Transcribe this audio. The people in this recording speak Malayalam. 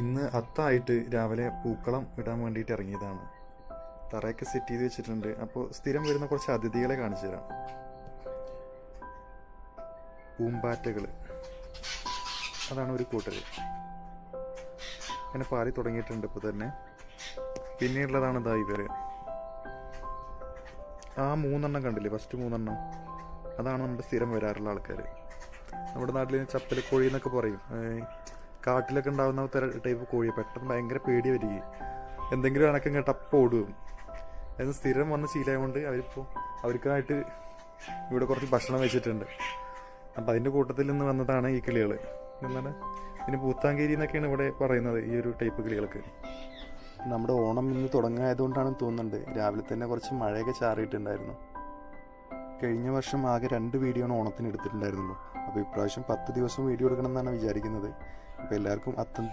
ഇന്ന് അത്തായിട്ട് രാവിലെ പൂക്കളം ഇടാൻ വേണ്ടിയിട്ട് ഇറങ്ങിയതാണ്. തറയൊക്കെ സെറ്റ് ചെയ്ത് വെച്ചിട്ടുണ്ട്. അപ്പോൾ സ്ഥിരം വരുന്ന കുറച്ച് അതിഥികളെ കാണിച്ചു തരാം. പൂമ്പാറ്റകൾ അതാണ് ഒരു കൂട്ടർ അങ്ങനെ പാറി തുടങ്ങിയിട്ടുണ്ട് ഇപ്പോൾ തന്നെ. പിന്നെയുള്ളതാണ് ഇതാ ഇവർ ആ മൂന്നെണ്ണം കണ്ടില്ലേ? ഫസ്റ്റ് മൂന്നെണ്ണം. അതാണ് നമ്മുടെ സ്ഥിരം വരാറുള്ള ആൾക്കാർ നമ്മുടെ നാട്ടിൽ ചപ്പലക്കോഴി കോഴി എന്നൊക്കെ പറയും. കാട്ടിലൊക്കെ ഉണ്ടാകുന്ന ടൈപ്പ് കോഴി പെട്ടെന്ന് ഭയങ്കര പേടി വരികയും എന്തെങ്കിലും അനക്കം കേട്ടപ്പോൾ ഓടുകയും. എന്ന് സ്ഥിരം വന്ന് ശീലമായതുകൊണ്ട് അവരിപ്പോൾ അവർക്കായിട്ട് ഇവിടെ കുറച്ച് ഭക്ഷണം വെച്ചിട്ടുണ്ട്. അപ്പം അതിന്റെ കൂട്ടത്തിൽ നിന്ന് വന്നതാണ് ഈ കിളികൾ എന്നാണ് പിന്നെ പൂത്താങ്കേരി എന്നൊക്കെയാണ് ഇവിടെ പറയുന്നത് ഈ ഒരു ടൈപ്പ് കിളികൾക്ക്. നമ്മുടെ ഓണം ഇന്ന് തുടങ്ങായതുകൊണ്ടാണ് തോന്നുന്നുണ്ട്. രാവിലെ തന്നെ കുറച്ച് മഴയൊക്കെ ചാറിയിട്ടുണ്ടായിരുന്നു. കഴിഞ്ഞ വർഷം ആകെ രണ്ട് വീഡിയോ ആണ് ഓണത്തിന് എടുത്തിട്ടുണ്ടായിരുന്നുള്ളൂ. അപ്പോൾ ഇപ്രാവശ്യം പത്ത് ദിവസം വീഡിയോ എടുക്കണം എന്നാണ് വിചാരിക്കുന്നത്. അപ്പോൾ എല്ലാവർക്കും അത്തം